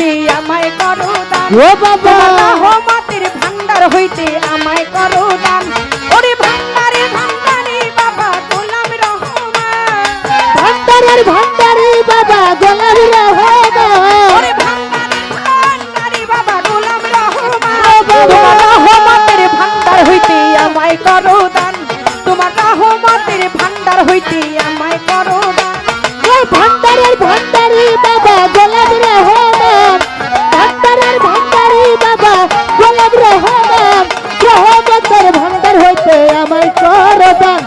হইতে আমায় করো দান। ও বাবা। হো রহমতের ভান্ডার হইতে আমায় করো দান। করদান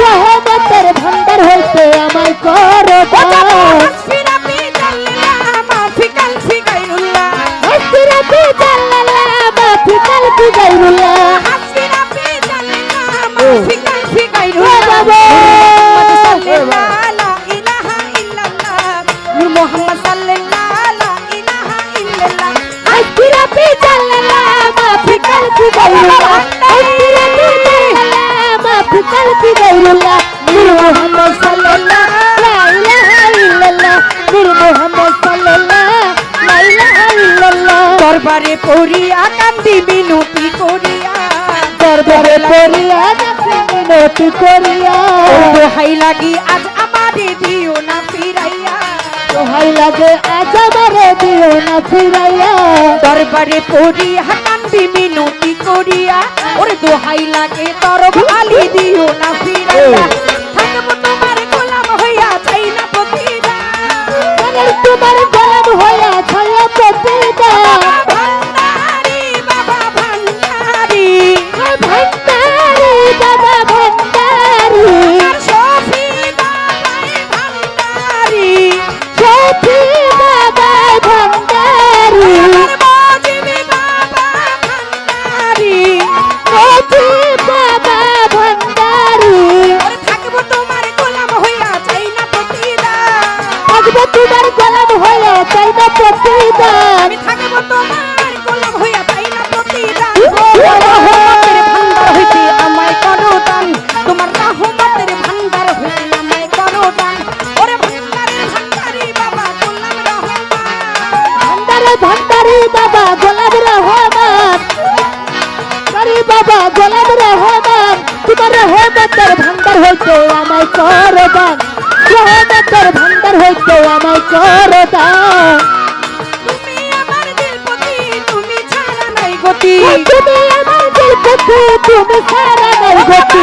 রহমতের ভান্ডার হইতে আমায় করদান হাসফিরা পি জাল্লা কালবি গাইরুল্লাহ নূর মুহাম্মদ সাল্লাল্লাহ, লা ইলাহা ইল্লাল্লাহ নূর মুহাম্মদ সাল্লাল্লাহ, লা ইলাহা ইল্লাল্লাহ। দরবারে পড়িয়া কান্দি বিনতি করিয়া, দরবারে পড়িয়া মিনতি করিয়া। দোহাই লাগি আজ আমারে দিও না ফিরাইয়া। দোহাই লাগে আজ আমারে দিও না ফিরাইয়া। দরবারে পড়িয়া কান্দি মিনতি করিয়া ওরে দোহাই লাগে তরফ আলি দিও না ফিরাইয়া। থাকব তোমার গোলাম হইয়া চাই না মনের তোমার বাবা গোলাম রহমান তোমার রহমতের ভান্ডার হইতো আমায় করদান রহমতের ভান্ডার হইতো আমায় করদান তুমি আমার দিলপতি তুমি ছাড়া নাই গতি। তুমি আমার দিল পথে তুমি সারা নাই গতি।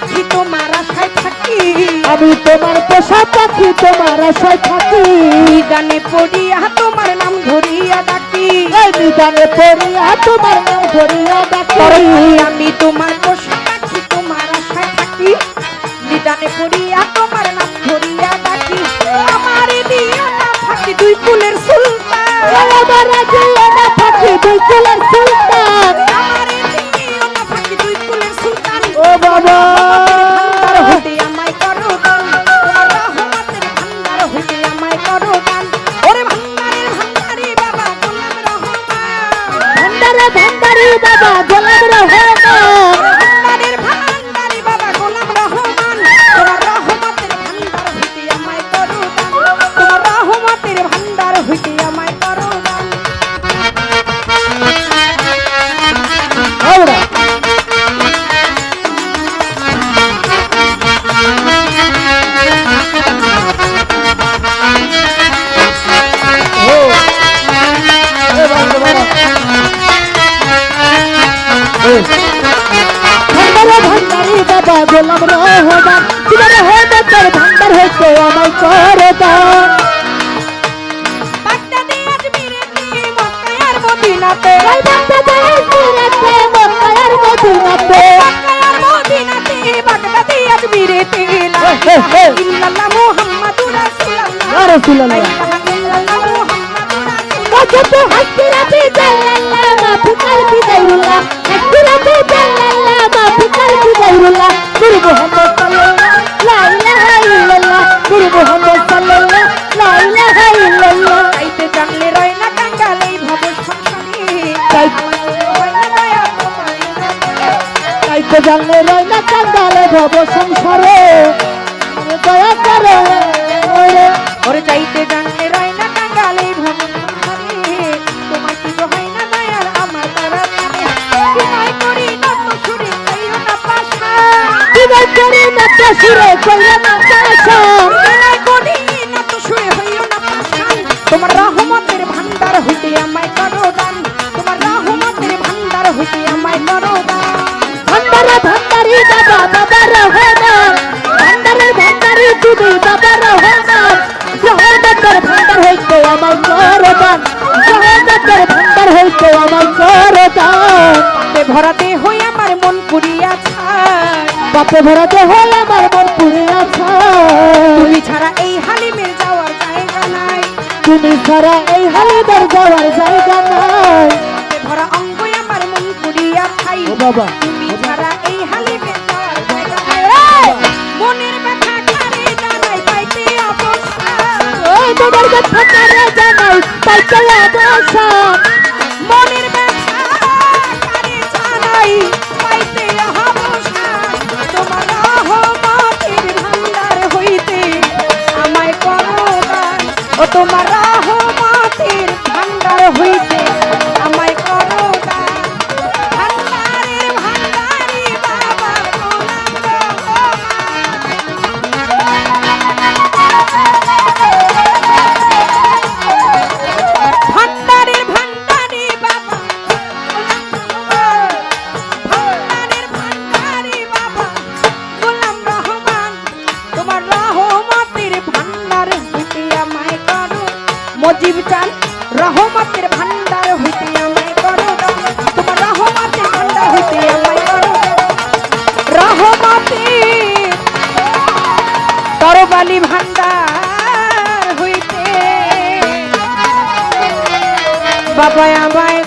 আমি তোমার পোষা পাখি তোমার আশায় থাকি। নিদানে পড়িয়া তোমার নাম ধরিয়া ডাকি। নিদানে পড়িয়া তোমার নাম ধরিয়া ডাকি। আমি তোমার পোষা পাখি তোমার আশায় থাকি। নিদানে পড়িয়া তোমার নাম ধরিয়া ডাকি। আমার দিয়া না থাকি দুই কুলের সুলতান। আমার রাজিয়া না থাকি দুই কুলের গোলাম রহমান জীবনে হইবে ভান্ডার হইতে আমার করদান মদিনাতে। রাসূলুল্লাহ। রাসূলুল্লাহ। মুহাম্মাদুর রাসূলুল্লাহ। কত হাসতে ভব সংসারে। দয়া করে ওরে। চাইতে জানলে রায় না কাঙ্গালে ভ্রমণ তোমার কিছু হয় না দয়ার আমার তারা বিনয় করি নত সুরে চাইও না পাশা। বিদায় করে নাচা সুরে কইরা না চাষা ভান্ডারে তুমি আমার রহমতের ভান্ডার হইতে আমার করদান পাপে ভরাতে হই আমার মন পুরিয়া ছায় বাপে ভরাতে হল আমার মন পুরে আছে তুমি ছাড়া এই হালিমের যাওয়ার জায়গা নাই। তুমি ছাড়া এই হালিদার যাওয়ার জায়গা নাই। ভরা অঙ্গ আমার মন পুরিয়া ছাই। বাবা। তোমার কথা করে জানাই তাই চলে বসা রহমতের ভান্ডার হইতে আমায় করো। মজিব চান রহমতের ভান্ডার হইতে আমায় করো। তোমার রহমতের ভান্ডার হইতে আমায় করো। রহমতের তরবালি ভান্ডার হইতে বাবা আমায়